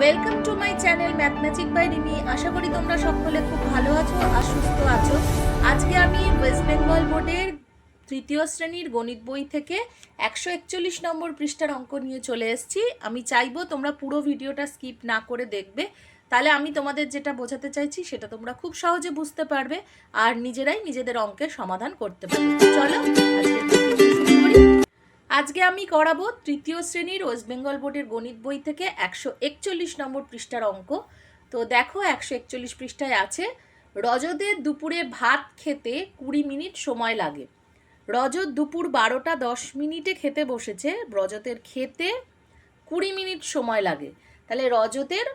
Welcome to my channel math magic by Rimi আশা করি তোমরা সকলে খুব ভালো আছো আর সুস্থ আছো। আজকে আমি ওয়েস্ট বেঙ্গল বোর্ডের তৃতীয় শ্রেণির গণিত বই থেকে একশো একচল্লিশ নম্বর পৃষ্ঠার অঙ্ক নিয়ে চলে এসেছি। আমি চাইব তোমরা পুরো ভিডিওটা স্কিপ না করে দেখবে। তাহলে আমি তোমাদের যেটা বোঝাতে চাইছি, সেটা তোমরা খুব সহজে বুঝতে পারবে আর নিজেরাই নিজেদের অঙ্কের সমাধান করতে পারবে। চলো আজকে আজকে আমি করাবো তৃতীয় শ্রেণির ওয়েস্ট বেঙ্গল বোর্ডের গণিত বই থেকে একশো একচল্লিশ নম্বর পৃষ্ঠার অঙ্ক। তো দেখো একশো একচল্লিশ পৃষ্ঠায় আছে রজতের দুপুরে ভাত খেতে কুড়ি মিনিট সময় লাগে। রজত দুপুর বারোটা দশ মিনিটে খেতে বসেছে রজতের খেতে কুড়ি মিনিট সময় লাগে। তাহলে রজতের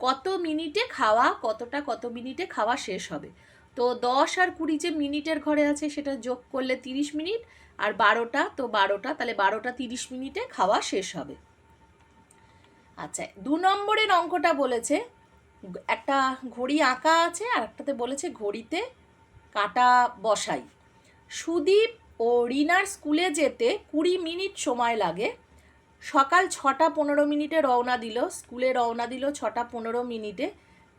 কত মিনিটে খাওয়া, কতটা কত মিনিটে খাওয়া শেষ হবে? তো দশ আর কুড়ি যে মিনিটের ঘরে আছে সেটা যোগ করলে তিরিশ মিনিট, আর বারোটা, তো বারোটা, তাহলে বারোটা তিরিশ মিনিটে খাওয়া শেষ হবে। আচ্ছা দু নম্বরের অঙ্কটা বলেছে, একটা ঘড়ি আঁকা আছে আর একটাতে বলেছে ঘড়িতে কাটা বসাই। সুদীপ ও রিনার স্কুলে যেতে কুড়ি মিনিট সময় লাগে। সকাল ছটা পনেরো মিনিটে রওনা দিল, স্কুলে রওনা দিল ছটা পনেরো মিনিটে।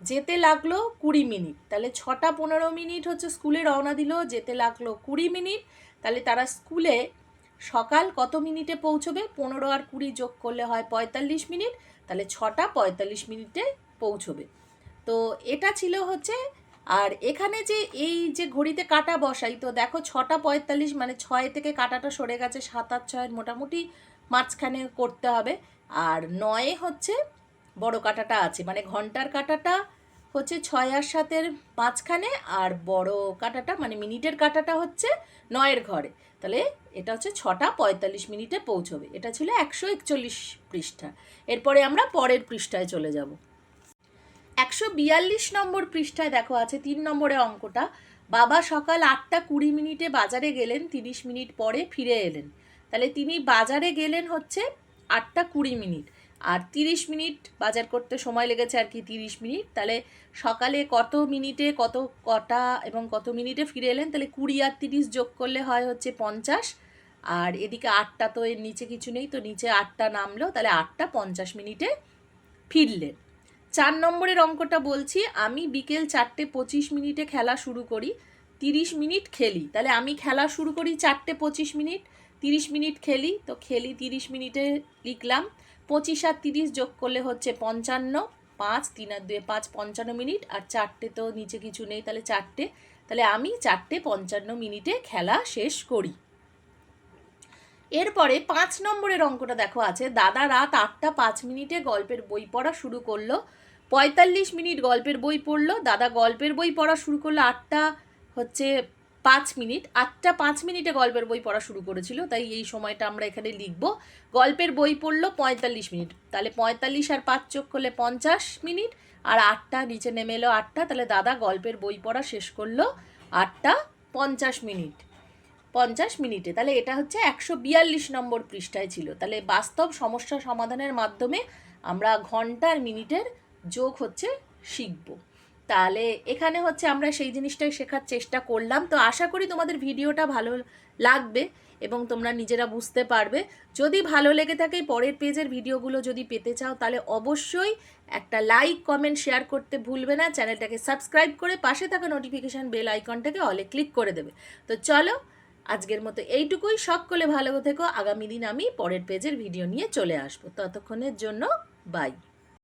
যেতে লাগল কুড়ি মিনিট। তাহলে ছটা পনেরো মিনিট হচ্ছে স্কুলে রওনা দিল, যেতে লাগল কুড়ি মিনিট। তাহলে তারা স্কুলে সকাল কত মিনিটে পৌঁছবে? পনেরো আর কুড়ি যোগ করলে হয় পঁয়তাল্লিশ মিনিট। তাহলে ছটা পঁয়তাল্লিশ মিনিটে পৌঁছবে। তো এটা ছিল হচ্ছে, আর এখানে যে এই যে ঘড়িতে কাটা বসাই, তো দেখো ছটা পঁয়তাল্লিশ মানে ছয় থেকে কাটাটা সরে গেছে, সাত আট ছয়ের মোটামুটি মাঝখানে করতে হবে। আর নয়ে হচ্ছে বড় কাটাটা আছে। মানে ঘণ্টার কাটাটা হচ্ছে ছয় আর সাতের মাঝখানে আর বড় কাটাটা মানে মিনিটের কাটাটা হচ্ছে নয়ের ঘরে। তাহলে এটা হচ্ছে ছটা পঁয়তাল্লিশ মিনিটে পৌঁছবে। এটা ছিল একশো একচল্লিশ পৃষ্ঠা। এরপরে আমরা পরের পৃষ্ঠায় চলে যাব। একশো বিয়াল্লিশ নম্বর পৃষ্ঠায় দেখো আছে তিন নম্বরে অঙ্কটা। বাবা সকাল আটটা কুড়ি মিনিটে বাজারে গেলেন, তিরিশ মিনিট পরে ফিরে এলেন। তাহলে তিনি বাজারে গেলেন হচ্ছে আটটা কুড়ি মিনিট। আর তিরিশ মিনিট বাজার করতে সময় লেগেছে আর কি তিরিশ মিনিট। তাহলে সকালে কত মিনিটে কত কটা এবং কত মিনিটে ফিরে এলেন? তাহলে কুড়ি আর তিরিশ যোগ করলে হয় হচ্ছে পঞ্চাশ। আর এদিকে আটটা তো এর নিচে কিছু নেই, তো নিচে আটটা নামলো, তাহলে আটটা পঞ্চাশ মিনিটে ফিরলেন। চার নম্বরের অঙ্কটা বলছি, আমি বিকেল চারটে পঁচিশ মিনিটে খেলা শুরু করি, তিরিশ মিনিট খেলি। তাহলে আমি খেলা শুরু করি চারটে পঁচিশ মিনিট, তিরিশ মিনিট খেলি, তো খেলি তিরিশ মিনিটে লিখলাম। পঁচিশ আর তিরিশ যোগ করলে হচ্ছে পঞ্চান্ন, পাঁচ, তিন আর দুয়ে পাঁচ, পঞ্চান্ন মিনিট, আর চারটে তো নিচে কিছু নেই, তাহলে চারটে। তাহলে আমি চারটে পঞ্চান্ন মিনিটে খেলা শেষ করি। এরপরে পাঁচ নম্বরের অঙ্কটা দেখো আছে। দাদা রাত আটটা পাঁচ মিনিটে গল্পের বই পড়া শুরু করল। পঁয়তাল্লিশ মিনিট গল্পের বই পড়ল। দাদা গল্পের বই পড়া শুরু করল আটটা হচ্ছে পাঁচ মিনিট, আটটা পাঁচ মিনিটে গল্পের বই পড়া শুরু করেছিল, তাই এই সময়টা আমরা এখানে লিখব। গল্পের বই পড়ল পঁয়তাল্লিশ মিনিট, তাহলে পঁয়তাল্লিশ আর পাঁচ চোখ করলে পঞ্চাশ মিনিট, আর আটটা নিচে নেমে এলো আটটা, তাহলে দাদা গল্পের বই পড়া শেষ করল আটটা পঞ্চাশ মিনিট, পঞ্চাশ মিনিটে, তাহলে এটা হচ্ছে একশো বিয়াল্লিশ নম্বর পৃষ্ঠায় ছিল, তাহলে বাস্তব সমস্যা সমাধানের মাধ্যমে আমরা ঘণ্টার মিনিটের যোগ হচ্ছে শিখব। তাহলে এখানে হচ্ছে আমরা সেই জিনিসটাই শেখার চেষ্টা করলাম। তো আশা করি তোমাদের ভিডিওটা ভালো লাগবে এবং তোমরা নিজেরা বুঝতে পারবে। যদি ভালো লেগে থাকে পরের পেজের ভিডিওগুলো যদি পেতে চাও, তাহলে অবশ্যই একটা লাইক কমেন্ট শেয়ার করতে ভুলবে না। চ্যানেলটাকে সাবস্ক্রাইব করে পাশে থাকা নোটিফিকেশান বেল আইকনটাকে অলে ক্লিক করে দেবে। তো চলো, আজকের মতো এইটুকুই। সকলে ভালো থেকো। আগামী দিন আমি পরের পেজের ভিডিও নিয়ে চলে আসব। ততক্ষণের জন্য বাই